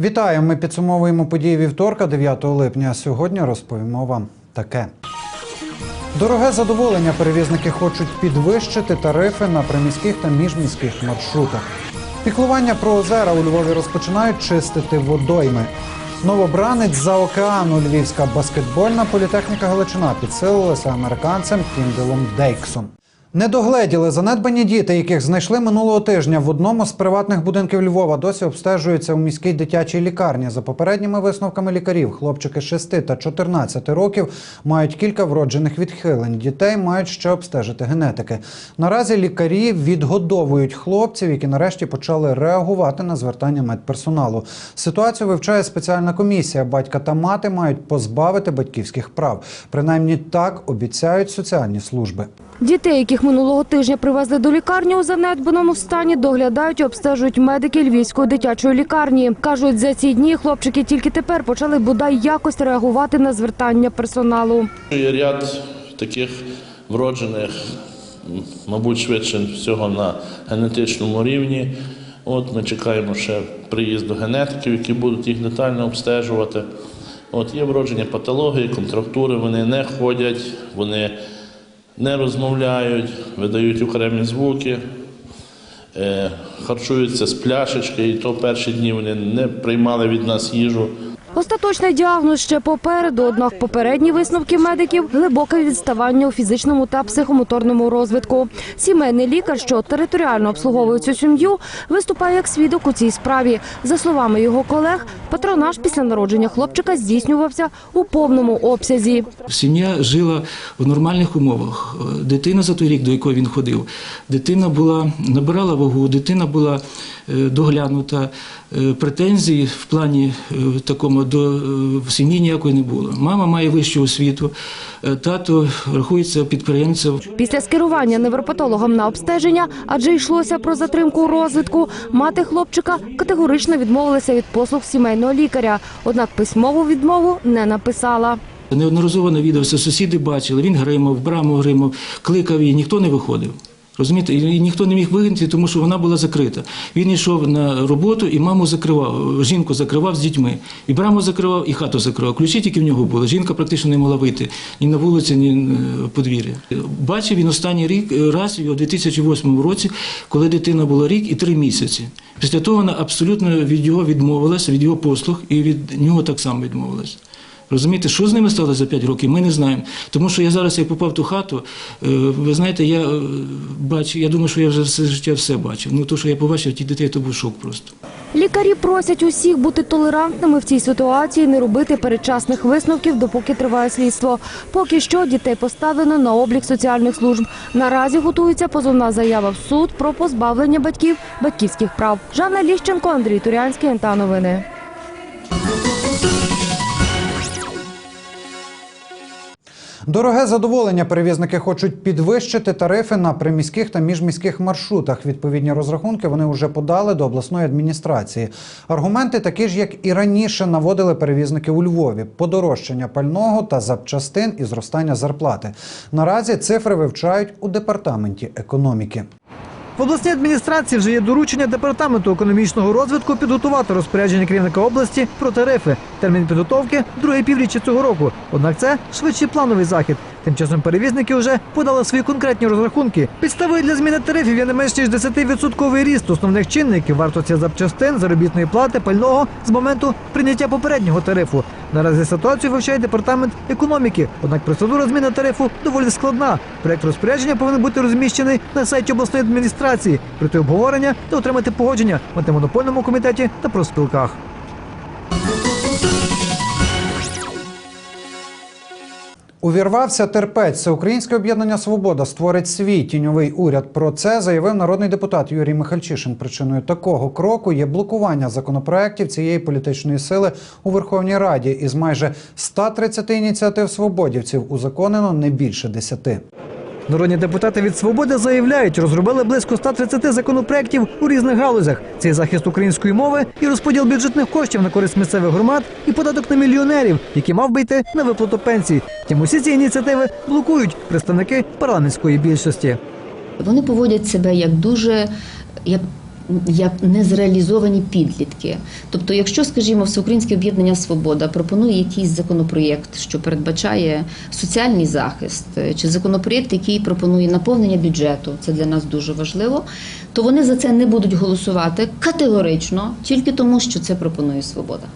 Вітаю! Ми підсумовуємо події вівторка, 9 липня. Сьогодні розповімо вам таке. Дороге задоволення перевізники хочуть підвищити тарифи на приміських та міжміських маршрутах. Піклування про озера у Львові розпочинають чистити водойми. Новобранець за океану Львівська баскетбольна політехніка Галичина підсилилася американцем Кінделом Дейксом. Не догледіли занедбані діти, яких знайшли минулого тижня в одному з приватних будинків Львова. Досі обстежуються у міській дитячій лікарні. За попередніми висновками лікарів, хлопчики 6 та 14 років мають кілька вроджених відхилень. Дітей мають ще обстежити генетики. Наразі лікарі відгодовують хлопців, які нарешті почали реагувати на звертання медперсоналу. Ситуацію вивчає спеціальна комісія. Батька та мати мають позбавити батьківських прав. Принаймні так обіцяють соціальні служби. Дітей, яких минулого тижня привезли до лікарні у занедбаному стані, доглядають і обстежують медики Львівської дитячої лікарні. Кажуть, за ці дні хлопчики тільки тепер почали бодай якось реагувати на звертання персоналу. Є ряд таких вроджених, мабуть, швидше всього на генетичному рівні. От ми чекаємо ще приїзду генетиків, які будуть їх детально обстежувати. От є вроджені патології, контрактури, вони не ходять, вони не розмовляють, видають окремі звуки, е, харчуються з пляшечки, і то перші дні вони не приймали від нас їжу. Остаточний діагноз ще попереду, однак попередні висновки медиків – глибоке відставання у фізичному та психомоторному розвитку. Сімейний лікар, що територіально обслуговує цю сім'ю, виступає як свідок у цій справі. За словами його колег, патронаж після народження хлопчика здійснювався у повному обсязі. Сім'я жила в нормальних умовах. Дитина за той рік, до якої він ходив, дитина була набирала вагу, дитина була доглянута. Е, Претензій в плані е, такому до е, сім'ї ніякої не було. Мама має вищу освіту, е, тато рахується підприємцем. Після скерування невропатологом на обстеження, адже йшлося про затримку розвитку, мати хлопчика категорично відмовилася від послуг сімейного лікаря. Однак письмову відмову не написала. Неодноразово навідався, сусіди бачили, він гримав, браму гримав, кликав її, ніхто не виходив. Розумієте, і ніхто не міг вигнати, тому що вона була закрита. Він йшов на роботу і маму закривав, жінку закривав з дітьми. І браму закривав, і хату закривав. Ключі тільки в нього були. Жінка практично не могла вийти ні на вулицю, ні подвір'я. Бачив він останній рік раз у 2008 році, коли дитина була рік і три місяці. Після того вона абсолютно від його відмовилася, від його послуг, і від нього так само відмовилася. Розумієте, що з ними стало за 5 років, ми не знаємо. Тому що я зараз, як попав в ту хату, е, ви знаєте, я е, бачу, я думаю, що я вже все життя все бачив. Ну, то, що я побачив, ті дітей, то був шок просто. Лікарі просять усіх бути толерантними в цій ситуації, не робити передчасних висновків, допоки триває слідство. Поки що дітей поставлено на облік соціальних служб. Наразі готується позовна заява в суд про позбавлення батьків батьківських прав. Жанна Ліщенко, Андрій Турянський, НТА Новини. Дороге задоволення перевізники хочуть підвищити тарифи на приміських та міжміських маршрутах. Відповідні розрахунки вони вже подали до обласної адміністрації. Аргументи такі ж, як і раніше наводили перевізники у Львові: подорожчання пального та запчастин і зростання зарплати. Наразі цифри вивчають у департаменті економіки. В обласній адміністрації вже є доручення департаменту економічного розвитку підготувати розпорядження керівника області про тарифи. Термін підготовки друге півріччя цього року. Однак це швидший плановий захід. Тим часом перевізники вже подали свої конкретні розрахунки. Підставою для зміни тарифів є не менш ніж 10% ріст основних чинників вартості запчастин, заробітної плати, пального з моменту прийняття попереднього тарифу. Наразі ситуацію вивчає департамент економіки. Однак процедура зміни тарифу доволі складна. Проект розпорядження повинен бути розміщений на сайті обласної адміністрації, пройти обговорення та отримати погодження в антимонопольному комітеті та профспілках. Увірвався терпець. Всеукраїнське об'єднання Свобода створить свій тіньовий уряд. Про це заявив народний депутат Юрій Михальчишин. Причиною такого кроку є блокування законопроєктів цієї політичної сили у Верховній Раді. Із майже 130 ініціатив свободівців узаконено не більше 10. Народні депутати від свободи заявляють, розробили близько 130 законопроєктів у різних галузях. Це і захист української мови, і розподіл бюджетних коштів на користь місцевих громад, і податок на мільйонерів, які мав би йти на виплату пенсій. Тим усі ці ініціативи блокують представники парламентської більшості. Вони поводять себе як дуже як як незреалізовані підлітки. Тобто, якщо, скажімо, Всеукраїнське об'єднання Свобода пропонує якийсь законопроєкт, що передбачає соціальний захист, е, чи законопроєкт, який пропонує наповнення бюджету, це для нас дуже важливо, то вони за це не будуть голосувати категорично, тільки тому, що це пропонує свобода.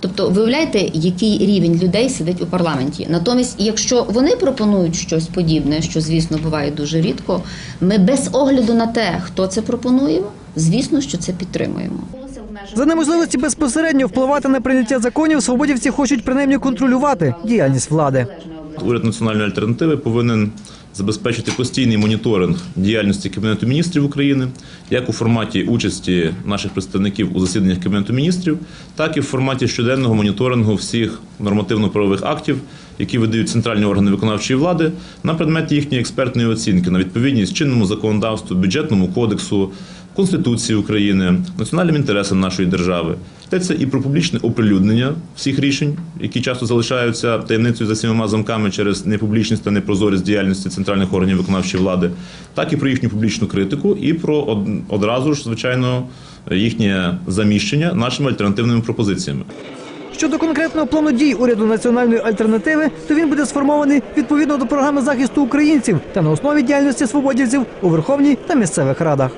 Тобто, виявляєте, який рівень людей сидить у парламенті. Натомість, якщо вони пропонують щось подібне, що звісно буває дуже рідко, ми без огляду на те, хто це пропонує, звісно, що це підтримуємо. За неможливості безпосередньо впливати на прийняття законів, свободівці хочуть принаймні контролювати діяльність влади. Уряд національної альтернативи повинен забезпечити постійний моніторинг діяльності Кабінету міністрів України, як у форматі участі наших представників у засіданнях Кабінету міністрів, так і в форматі щоденного моніторингу всіх нормативно-правових актів, які видають центральні органи виконавчої влади, на предмет їхньої експертної оцінки на відповідність чинному законодавству, бюджетному кодексу, Конституції України, національним інтересам нашої держави. Йдеться і про публічне оприлюднення всіх рішень, які часто залишаються таємницею за сімома замками через непублічність та непрозорість діяльності центральних органів виконавчої влади, так і про їхню публічну критику, і про од- одразу ж, звичайно, їхнє заміщення нашими альтернативними пропозиціями. Щодо конкретного плану дій уряду національної альтернативи, то він буде сформований відповідно до програми захисту українців та на основі діяльності свободівців у Верховній та місцевих радах.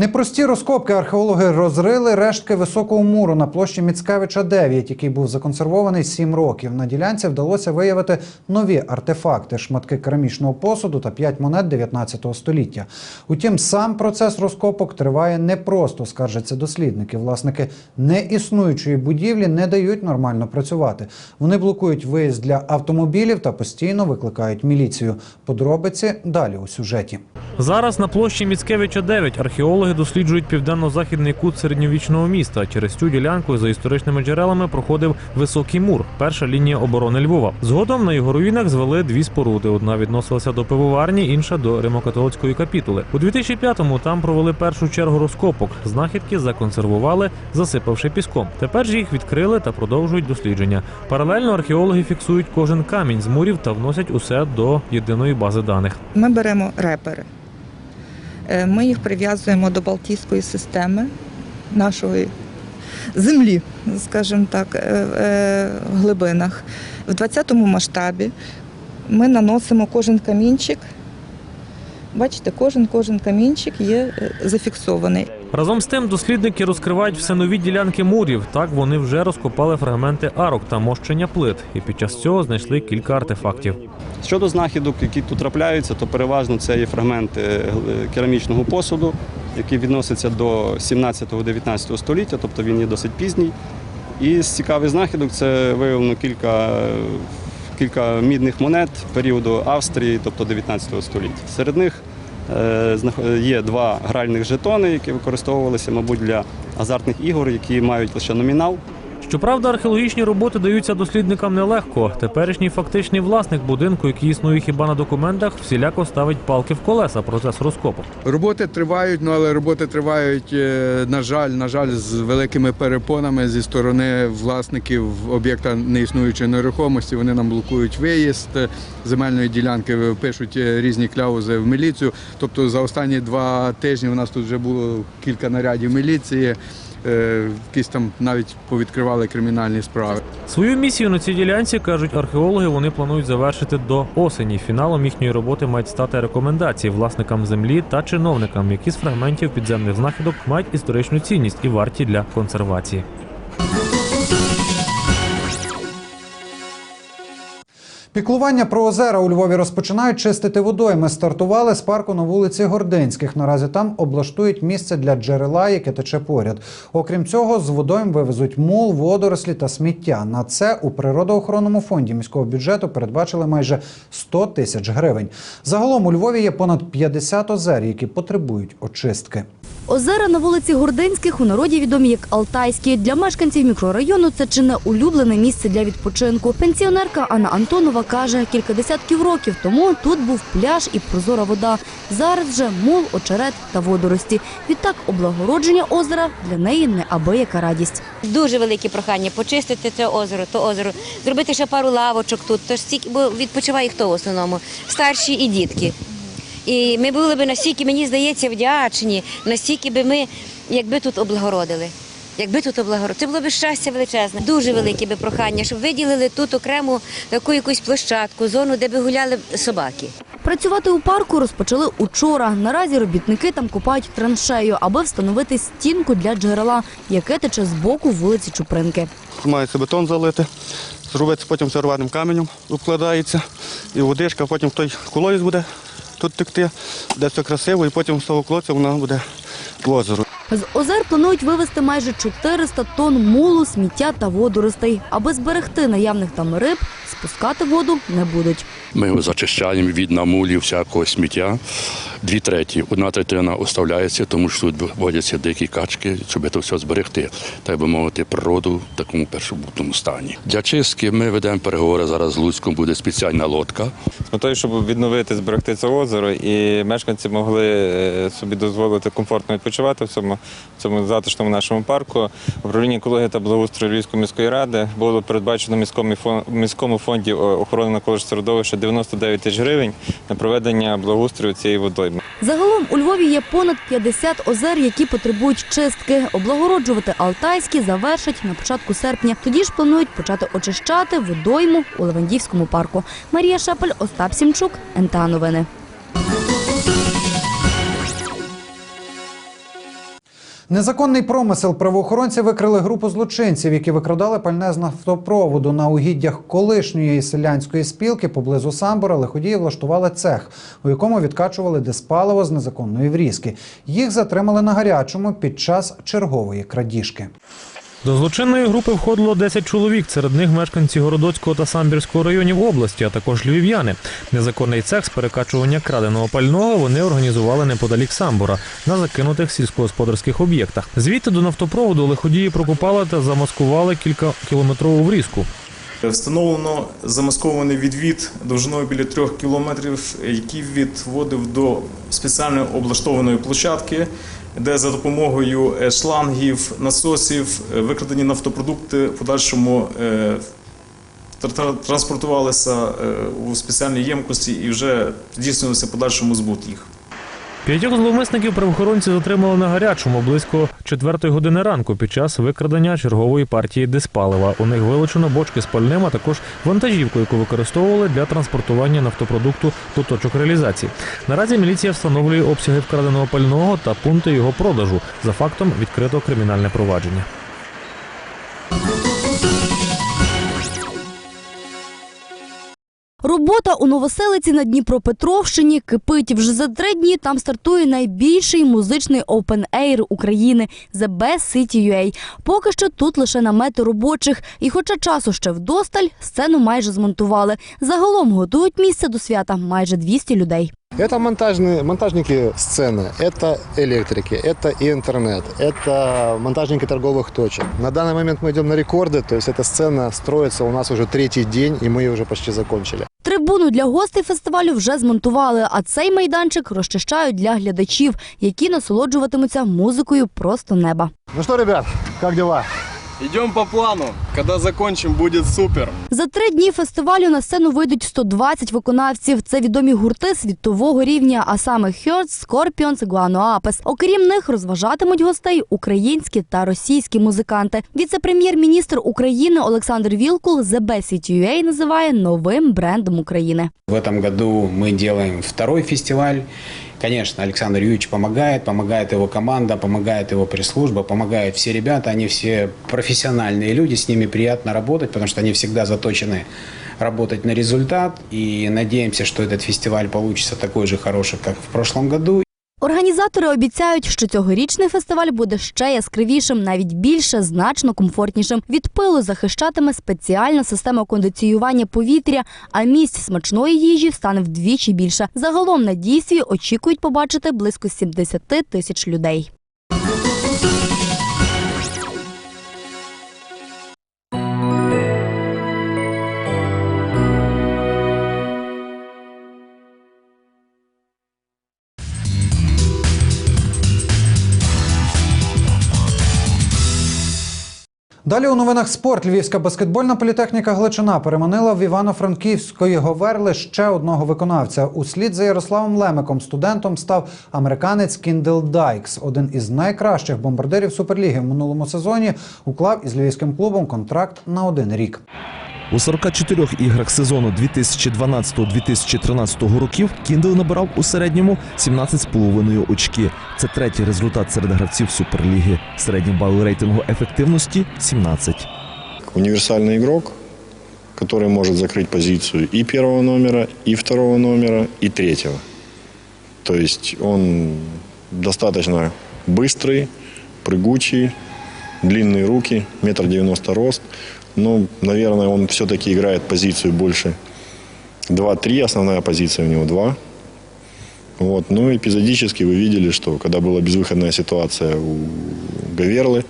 Непрості розкопки археологи розрили рештки високого муру на площі Міцкевича 9, який був законсервований 7 років. На ділянці вдалося виявити нові артефакти, шматки керамічного посуду та 5 монет 19 століття. Утім, сам процес розкопок триває непросто, скаржаться дослідники. Власники неіснуючої будівлі не дають нормально працювати. Вони блокують виїзд для автомобілів та постійно викликають міліцію. Подробиці далі у сюжеті. Зараз на площі Міцкевича 9 археологи досліджують південно-західний кут середньовічного міста. Через цю ділянку за історичними джерелами проходив високий мур, перша лінія оборони Львова. Згодом на його руїнах звели дві споруди. Одна відносилася до пивоварні, інша до римокатолицької капітули. У 2005-му там провели першу чергу розкопок. Знахідки законсервували, засипавши піском. Тепер ж їх відкрили та продовжують дослідження. Паралельно археологи фіксують кожен камінь з мурів та вносять усе до єдиної бази даних. Ми беремо репери. Е, Ми їх прив'язуємо до Балтійської системи нашої землі, скажімо так, е, е, в глибинах. В 20-му масштабі ми наносимо кожен камінчик. Бачите, кожен кожен камінчик є е, зафіксований. Разом з тим дослідники розкривають все нові ділянки мурів. Так вони вже розкопали фрагменти арок та мощення плит, і під час цього знайшли кілька артефактів. Щодо знахідок, які тут трапляються, то переважно це є фрагменти е, керамічного посуду, який відноситься до 17-19 століття, тобто він є досить пізній. І з цікавих знахідок це виявлено кілька, кілька мідних монет періоду Австрії, тобто 19 століття. Серед них е, є два гральних жетони, які використовувалися, мабуть, для азартних ігор, які мають лише номінал. Щоправда, археологічні роботи даються дослідникам нелегко. Теперішній фактичний власник будинку, який існує хіба на документах, всіляко ставить палки в колеса процес розкопу. Роботи тривають, ну але роботи тривають, е, на жаль, на жаль, з великими перепонами зі сторони власників об'єкта неіснуючої нерухомості. Вони нам блокують виїзд е, земельної ділянки, пишуть е, різні кляузи в міліцію. Тобто за останні два тижні у нас тут вже було кілька нарядів міліції. Е, Якісь там навіть повідкривали кримінальні справи. Свою місію на цій ділянці кажуть археологи. Вони планують завершити до осені. Фіналом їхньої роботи мають стати рекомендації власникам землі та чиновникам, які з фрагментів підземних знахідок мають історичну цінність і варті для консервації. Піклування про озера у Львові розпочинають чистити водойми. Стартували з парку на вулиці Гординських. Наразі там облаштують місце для джерела, яке тече поряд. Окрім цього, з водойм вивезуть мул, водорослі та сміття. На це у природоохоронному фонді міського бюджету передбачили майже 100 тисяч гривень. Загалом у Львові є понад 50 озер, які потребують очистки. Озера на вулиці Гординських у народі відомі як Алтайські. Для мешканців мікрорайону це чи не улюблене місце для відпочинку. Пенсіонерка Анна Антонова каже, кілька десятків років тому тут був пляж і прозора вода. Зараз же мул, очерет та водорості. Відтак облагородження озера для неї неабияка радість. Дуже велике прохання почистити це озеро, то озеро, зробити ще пару лавочок тут. Тож стільки, бо відпочиває хто в основному? Старші і дітки. І ми були б настільки, мені здається, вдячні, настільки би ми, якби тут облагородили. Якби тут облагородили, це було б щастя величезне. Дуже велике би прохання, щоб виділили тут окрему таку якусь площадку, зону, де би гуляли собаки. Працювати у парку розпочали учора. Наразі робітники там купають траншею, аби встановити стінку для джерела, яке тече з боку вулиці Чупринки. Мається бетон залити, зробити потім це рваним каменем, обкладається, і водичка, потім той колодязь буде тут текти, де все красиво, і потім з того клоця вона буде в озеро. З озер планують вивезти майже 400 тонн мулу, сміття та водоростей. Аби зберегти наявних там риб, спускати воду не будуть. Ми зачищаємо від намулів всякого сміття. Дві треті. Одна третина оставляється, тому що тут водяться дикі качки, щоб це все зберегти, так би мовити, природу в такому першобутному стані. Для чистки ми ведемо переговори зараз з Луцьком, буде спеціальна лодка. з метою, щоб відновити, зберегти це озеро, і мешканці могли е, собі дозволити комфортно відпочивати в цьому, в цьому затишному нашому парку. Управління екології та благоустрою Львівської міської ради було передбачено міському фонді охорони навколишнього середовища 99 тисяч гривень на проведення благоустрою цієї водойми. Загалом у Львові є понад 50 озер, які потребують чистки. Облагороджувати Алтайські завершать на початку серпня. Тоді ж планують почати очищати водойму у Левандівському парку. Марія Шепель, Остап Сімчук, НТА Новини. Незаконний промисел правоохоронці викрили групу злочинців, які викрадали пальне з нафтопроводу на угіддях колишньої селянської спілки поблизу Самбора. Лиходії влаштували цех, у якому відкачували диспаливо з незаконної врізки. Їх затримали на гарячому під час чергової крадіжки. До злочинної групи входило 10 чоловік. Серед них мешканці Городоцького та Самбірського районів області, а також львів'яни. Незаконний цех з перекачування краденого пального вони організували неподалік Самбора на закинутих сільськогосподарських об'єктах. Звідти до нафтопроводу лиходії прокопали та замаскували кількакілометрову врізку. Встановлено замаскований відвід довжиною біля трьох кілометрів, який відводив до спеціально облаштованої площадки, де за допомогою е, шлангів, насосів е, викрадені нафтопродукти в подальшому е, тр- тр- транспортувалися у спеціальній ємкості і вже здійснювався в подальшому збут їх. П'ятьох зловмисників правоохоронці затримали на гарячому близько четвертої години ранку під час викрадення чергової партії диспалива. У них вилучено бочки з пальним, а також вантажівку, яку використовували для транспортування нафтопродукту до точок реалізації. Наразі міліція встановлює обсяги вкраденого пального та пункти його продажу. За фактом відкрито кримінальне провадження. Робота у Новоселиці на Дніпропетровщині кипить. Вже за три дні там стартує найбільший музичний open air України The Best City UA. Поки що тут лише намети робочих. І хоча часу ще вдосталь, сцену майже змонтували. Загалом готують місце до свята майже 200 людей. Это монтажные, монтажники сцены, это электрики, это и интернет, это монтажники торговых точек. На данный момент мы идем на рекорды, то есть эта сцена строится у нас уже третий день, и мы ее уже почти закончили. Трибуну для гостей фестивалю вже змонтували, а цей майданчик розчищають для глядачів, які насолоджуватимуться музикою просто неба. Ну що, ребят, як дела? Йдемо по плану. Коли закінчимо, буде супер. За три дні фестивалю на сцену вийдуть 120 виконавців. Це відомі гурти світового рівня, а саме Hearts, Scorpions, Guano Apes. Окрім них розважатимуть гостей українські та російські музиканти. Віце-прем'єр-міністр України Олександр Вілкул The Best UA називає новим брендом України. В этом году мы делаем второй фестиваль. Конечно, Александр Юрьевич помогает, помогает его команда, помогает его пресс-служба, помогают все ребята. Они все профессиональные люди, с ними приятно работать, потому что они всегда заточены работать на результат. И надеемся, что этот фестиваль получится такой же хороший, как в прошлом году. Організатори обіцяють, що цьогорічний фестиваль буде ще яскравішим, навіть більше, значно комфортнішим. Від пилу захищатиме спеціальна система кондиціювання повітря, а місць смачної їжі стане вдвічі більше. Загалом на дійстві очікують побачити близько 70 тисяч людей. Далі у новинах спорт. Львівська баскетбольна політехніка Гличина переманила в Івано-Франківської Говерли ще одного виконавця. Услід за Ярославом Лемиком студентом став американець Кіндел Дайкс, один із найкращих бомбардирів Суперліги в минулому сезоні. Уклав із львівським клубом контракт на один рік. У 44 іграх сезону 2012-2013 років Кіндл набирав у середньому 17,5 очки. Це третій результат серед гравців Суперліги. Середній бал рейтингу ефективності 17. Универсальный игрок, который может закрыть позицию и первого номера, и второго номера, и третьего. То есть он достаточно быстрый, прыгучий, длинные руки, метр девяносто рост. Ну, наверное, он все-таки играет позицию больше 2-3, основная позиция у него 2. Вот. Ну, эпизодически вы видели, что когда была безвыходная ситуация у Гаверлы,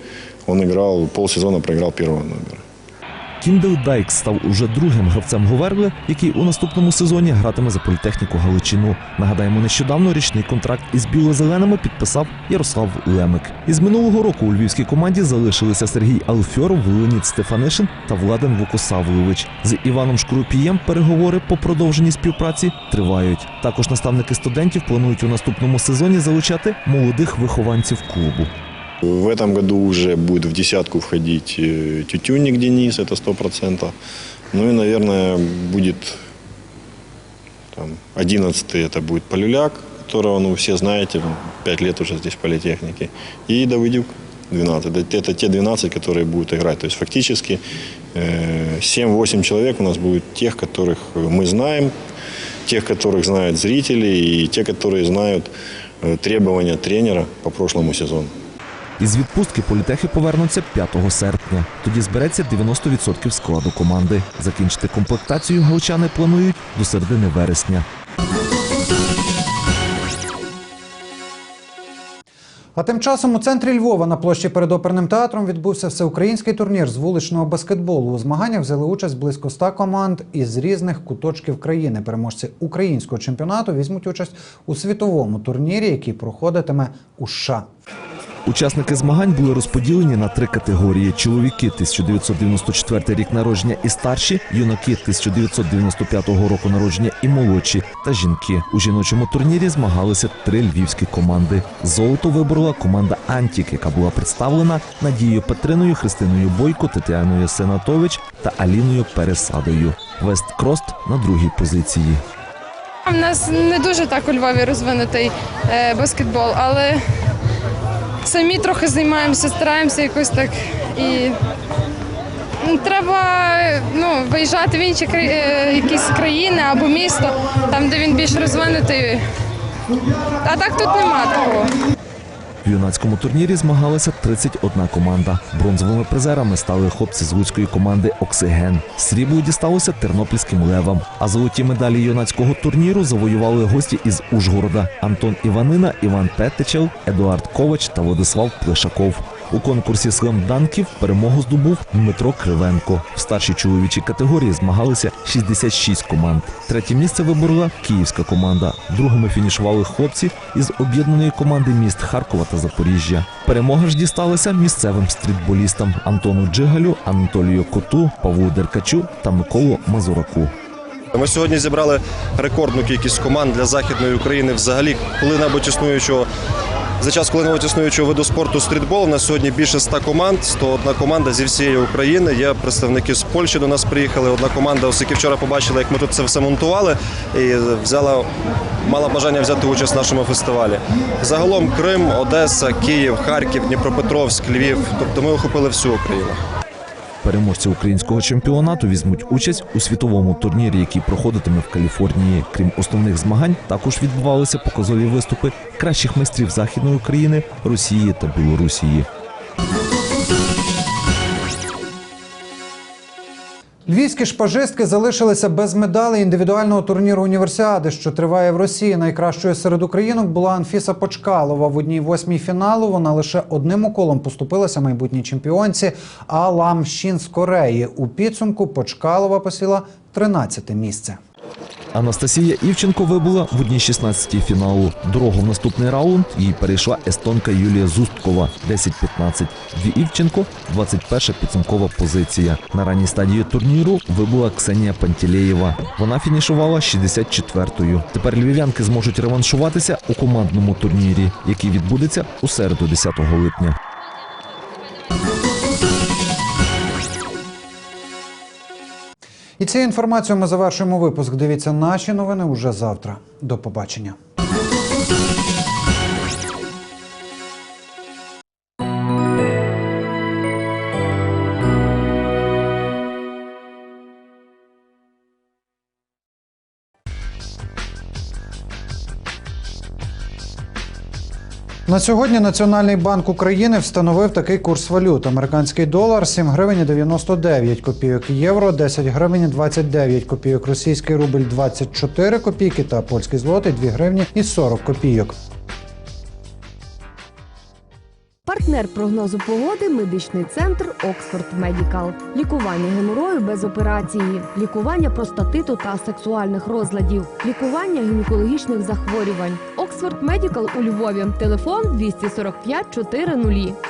он играл, полсезона проиграл первого номера. Кіндл Дайкс став уже другим гравцем Говерли, який у наступному сезоні гратиме за політехніку Галичину. Нагадаємо, нещодавно річний контракт із біло-зеленими підписав Ярослав Лемик. Із минулого року у львівській команді залишилися Сергій Алфьоров, Леонід Стефанишин та Владен Вукосавлевич. З Іваном Шкрупієм переговори по продовженій співпраці тривають. Також наставники студентів планують у наступному сезоні залучати молодих вихованців клубу. В этом году уже будет в десятку входить э, Тютюнник Денис, это сто процентов. Ну и, наверное, будет там, 11 это будет Полюляк, которого, ну, все знаете, 5 лет уже здесь в политехнике. И Давыдюк 12. Это, те 12, которые будут играть. То есть фактически э, 7-8 человек у нас будет тех, которых мы знаем, тех, которых знают зрители и те, которые знают э, требования тренера по прошлому сезону. Із відпустки політехи повернуться 5 серпня. Тоді збереться 90% складу команди. Закінчити комплектацію галичани планують до середини вересня. А тим часом у центрі Львова на площі перед оперним театром відбувся всеукраїнський турнір з вуличного баскетболу. У змаганнях взяли участь близько 100 команд із різних куточків країни. Переможці українського чемпіонату візьмуть участь у світовому турнірі, який проходитиме у США. Учасники змагань були розподілені на три категорії: чоловіки 1994 рік народження і старші, юнаки 1995 року народження і молодші, та жінки. У жіночому турнірі змагалися три львівські команди. Золото виборола команда Антік, яка була представлена Надією Петриною, Христиною Бойко, Тетяною Сенатович та Аліною Пересадою. Вест Крост на другій позиції. У нас не дуже так у Львові розвинутий е, баскетбол, але самі трохи займаємося, стараємося якось так. І ну, треба ну, виїжджати в інші краї- е, якісь країни або місто, там, де він більш розвинутий. А так тут нема такого. В юнацькому турнірі змагалася 31 команда. Бронзовими призерами стали хлопці з луцької команди Оксиген. Срібло дісталося тернопільським левам. А золоті медалі юнацького турніру завоювали гості із Ужгорода: Антон Іванина, Іван Петтичев, Едуард Ковач та Владислав Плешаков. У конкурсі слемданків перемогу здобув Дмитро Кривенко. В старшій чоловічій категорії змагалися 66 команд. Третє місце виборола київська команда. Другими фінішували хлопці із об'єднаної команди міст Харкова та Запоріжжя. Перемога ж дісталася місцевим стрітболістам Антону Джигалю, Анатолію Коту, Павлу Деркачу та Миколу Мазураку. Ми сьогодні зібрали рекордну кількість команд для західної України взагалі коли-небудь існуючого. За час коли-небудь існуючого виду спорту стрітбол у нас сьогодні більше 100 команд, 101 команда зі всієї України. Є представники з Польщі до нас приїхали. Одна команда, оскільки вчора побачили, як ми тут це все монтували, і взяла мала бажання взяти участь в нашому фестивалі. Загалом Крим, Одеса, Київ, Харків, Дніпропетровськ, Львів. Тобто ми охопили всю Україну. Переможці українського чемпіонату візьмуть участь у світовому турнірі, який проходитиме в Каліфорнії. Крім основних змагань, також відбувалися показові виступи кращих майстрів західної України, Росії та Білорусії. Львівські шпажистки залишилися без медалей індивідуального турніру універсіади, що триває в Росії. Найкращою серед українок була Анфіса Почкалова. В одній восьмій фіналу вона лише одним уколом поступилася майбутній чемпіонці Алам Щін з Кореї. У підсумку Почкалова посіла 13 місце. Анастасія Івченко вибула в одній 16 фіналу. Дорогу в наступний раунд їй перейшла естонка Юлія Зусткова 10-15. Дві Івченко 21 підсумкова позиція. На ранній стадії турніру вибула Ксенія Пантілеєва. Вона фінішувала 64-ю. Тепер львів'янки зможуть реваншуватися у командному турнірі, який відбудеться у середу 10 липня. І цією інформацією ми завершуємо випуск. Дивіться наші новини уже завтра. До побачення. На сьогодні Національний банк України встановив такий курс валют. Американський долар 7 гривень і 99 копійок, євро 10 гривень і 29 копійок, російський рубль 24 копійки та польський злотий 2 гривні і 40 копійок. Партнер прогнозу погоди медичний центр Оксфорд Медікал. Лікування геморою без операції, лікування простатиту та сексуальних розладів, лікування гінекологічних захворювань. Оксфорд Медікал у Львові. Телефон 245 400.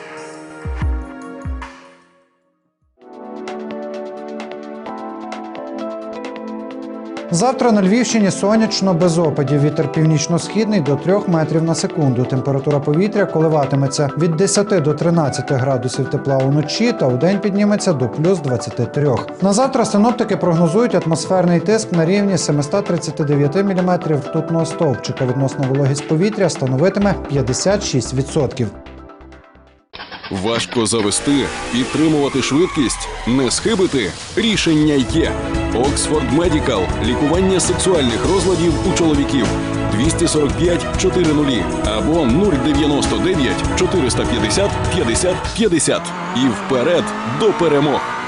Завтра на Львівщині сонячно без опадів. Вітер північно-східний до 3 метрів на секунду. Температура повітря коливатиметься від 10 до 13 градусів тепла уночі та удень підніметься до плюс 23. На завтра синоптики прогнозують атмосферний тиск на рівні 739 мм ртутного стовпчика. Відносна вологість повітря становитиме 56%. Важко завести, підтримувати швидкість, не схибити. Рішення є. Оксфорд Медікал. Лікування сексуальних розладів у чоловіків. 245 400 або 099 450 50 50. І вперед до перемог.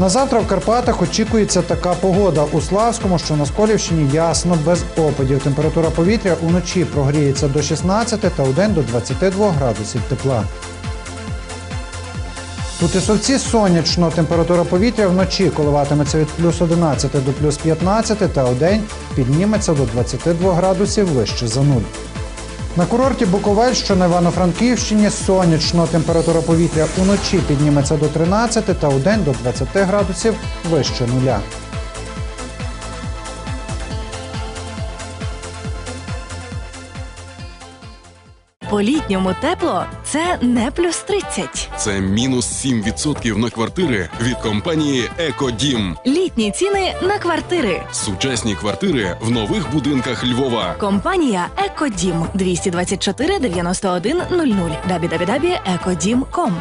На завтра в Карпатах очікується така погода. У Славському, що на Сколівщині ясно, без опадів. Температура повітря уночі прогріється до 16 та удень до 22 градусів тепла. У Тисовці сонячно. Температура повітря вночі коливатиметься від плюс 11 до плюс 15 та удень підніметься до 22 градусів вище за нуль. На курорті Буковель, що на Івано-Франківщині, сонячно. Температура повітря уночі підніметься до 13 та у день до 20 градусів вище нуля. По літньому тепло це не плюс 30. Це мінус 7% на квартири від компанії Екодім. Літні ціни на квартири. Сучасні квартири в нових будинках Львова. Компанія Екодім 224 91 00 www.ekodim.com